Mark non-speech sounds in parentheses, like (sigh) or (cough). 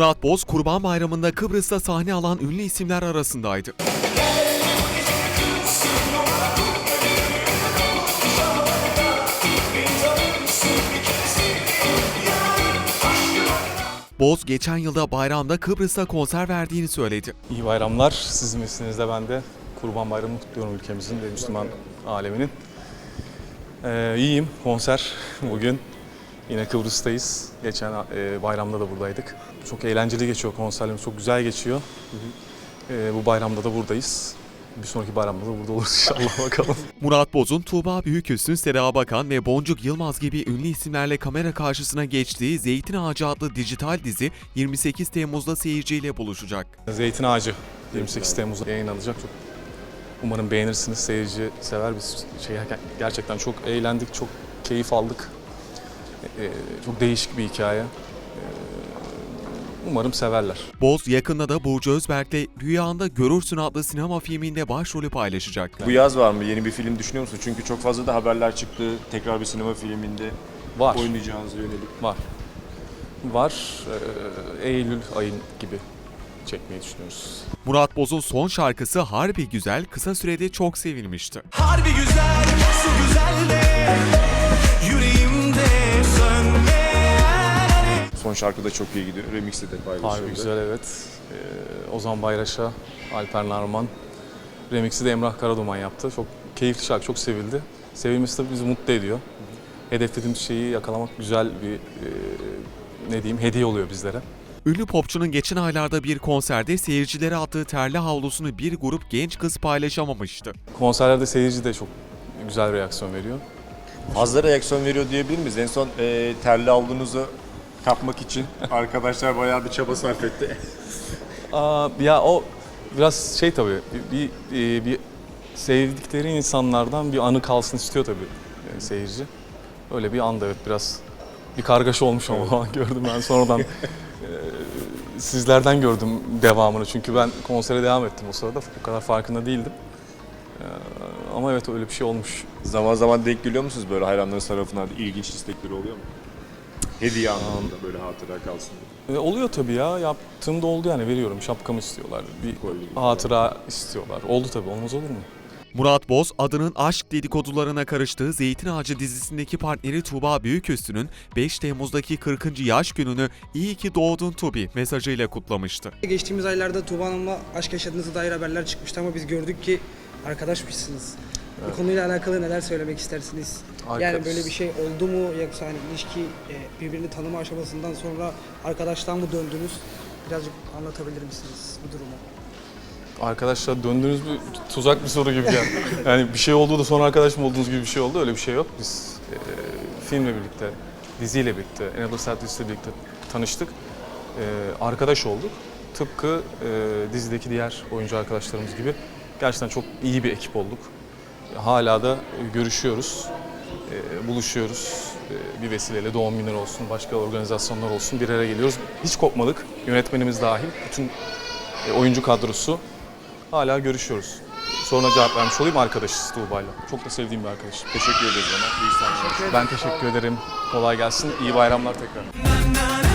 Murat Boz, Kurban Bayramı'nda Kıbrıs'ta sahne alan ünlü isimler arasındaydı. Boz, geçen yılda bayramda Kıbrıs'ta konser verdiğini söyledi. İyi bayramlar. Sizin mesleğinizde ben de Kurban Bayramı'nı kutluyorum ülkemizin ve Müslüman aleminin. Ee, iyiyim. Konser bugün. Yine Kıbrıs'tayız. Geçen e, bayramda da buradaydık. Çok eğlenceli geçiyor konserlerimiz. Çok güzel geçiyor. Ee, bu bayramda da buradayız. Bir sonraki bayramda da burada oluruz inşallah (laughs) bakalım. Murat Boz'un Tuğba Büyüküstün, Seda Bakan ve Boncuk Yılmaz gibi ünlü isimlerle kamera karşısına geçtiği Zeytin Ağacı adlı dijital dizi 28 Temmuz'da seyirciyle buluşacak. Zeytin Ağacı 28 Temmuz'da yayınlanacak. Çok umarım beğenirsiniz. Seyirci sever. Biz şey gerçekten çok eğlendik, çok keyif aldık. Ee, çok değişik bir hikaye. Ee, umarım severler. Boz yakında da Burcu Özberk'le Rüyanda Görürsün adlı sinema filminde başrolü paylaşacak. Bu yaz var mı? Yeni bir film düşünüyor musun? Çünkü çok fazla da haberler çıktı. Tekrar bir sinema filminde Var. oynayacağınıza yönelik. Var. Var. Ee, Eylül ayın gibi çekmeyi düşünüyoruz. Murat Boz'un son şarkısı Harbi Güzel kısa sürede çok sevilmişti. Harbi güzel, su güzel de şarkı da çok iyi gidiyor. Remix'te de paylaşıldı. Harbi güzel evet. Ee, Ozan Bayraş'a, Alper Narman. Remix'i de Emrah Karaduman yaptı. Çok keyifli şarkı, çok sevildi. Sevilmesi de bizi mutlu ediyor. Hedeflediğimiz şeyi yakalamak güzel bir, e, ne diyeyim, hediye oluyor bizlere. Ünlü popçunun geçen aylarda bir konserde seyircilere attığı terli havlusunu bir grup genç kız paylaşamamıştı. Konserlerde seyirci de çok güzel reaksiyon veriyor. Fazla reaksiyon veriyor diyebilir miyiz? En son e, terli avlunuzu kapmak için arkadaşlar bayağı bir çaba sarf etti. (laughs) Aa, ya o biraz şey tabii, bir, bir, bir sevdikleri insanlardan bir anı kalsın istiyor tabii e, seyirci. Öyle bir anda evet biraz bir kargaşa olmuş ama an (laughs) gördüm ben sonradan. (laughs) e, sizlerden gördüm devamını çünkü ben konsere devam ettim o sırada o kadar farkında değildim. E, ama evet öyle bir şey olmuş. Zaman zaman denk geliyor musunuz böyle hayranlarınız tarafından ilginç istekleri oluyor mu? Hediye anlamında böyle hatıra kalsın diye. E, oluyor tabii ya yaptığımda oldu yani veriyorum şapkamı istiyorlar bir Kolye gibi. hatıra istiyorlar. Oldu tabii olmaz olur mu? Murat Boz adının aşk dedikodularına karıştığı Zeytin Ağacı dizisindeki partneri Tuğba Büyüküstü'nün 5 Temmuz'daki 40. yaş gününü iyi ki doğdun Tubi mesajıyla kutlamıştı. Geçtiğimiz aylarda Tuğba Hanım'la aşk yaşadığınıza dair haberler çıkmıştı ama biz gördük ki arkadaşmışsınız. Bu konuyla alakalı neler söylemek istersiniz? Yani Arkadaş. böyle bir şey oldu mu yoksa hani ilişki e, birbirini tanıma aşamasından sonra arkadaştan mı döndünüz? Birazcık anlatabilir misiniz bu durumu? Arkadaşlar döndüğünüz bir tuzak bir soru gibi geldi. Yani bir şey oldu da sonra arkadaş mı olduğunuz gibi bir şey oldu. Öyle bir şey yok. Biz e, filmle birlikte, diziyle birlikte, Enable Sertlis'le birlikte tanıştık. E, arkadaş olduk. Tıpkı e, dizideki diğer oyuncu arkadaşlarımız gibi gerçekten çok iyi bir ekip olduk. Hala da görüşüyoruz, e, buluşuyoruz. E, bir vesileyle doğum günleri olsun, başka organizasyonlar olsun bir araya geliyoruz. Hiç kopmadık. Yönetmenimiz dahil, bütün e, oyuncu kadrosu hala görüşüyoruz. Soruna cevap vermiş olayım arkadaşız Tuğba'yla. Çok da sevdiğim bir arkadaş. Teşekkür ederiz ona. İyi sahneler. Ben teşekkür ederim. Kolay gelsin. İyi bayramlar tekrar.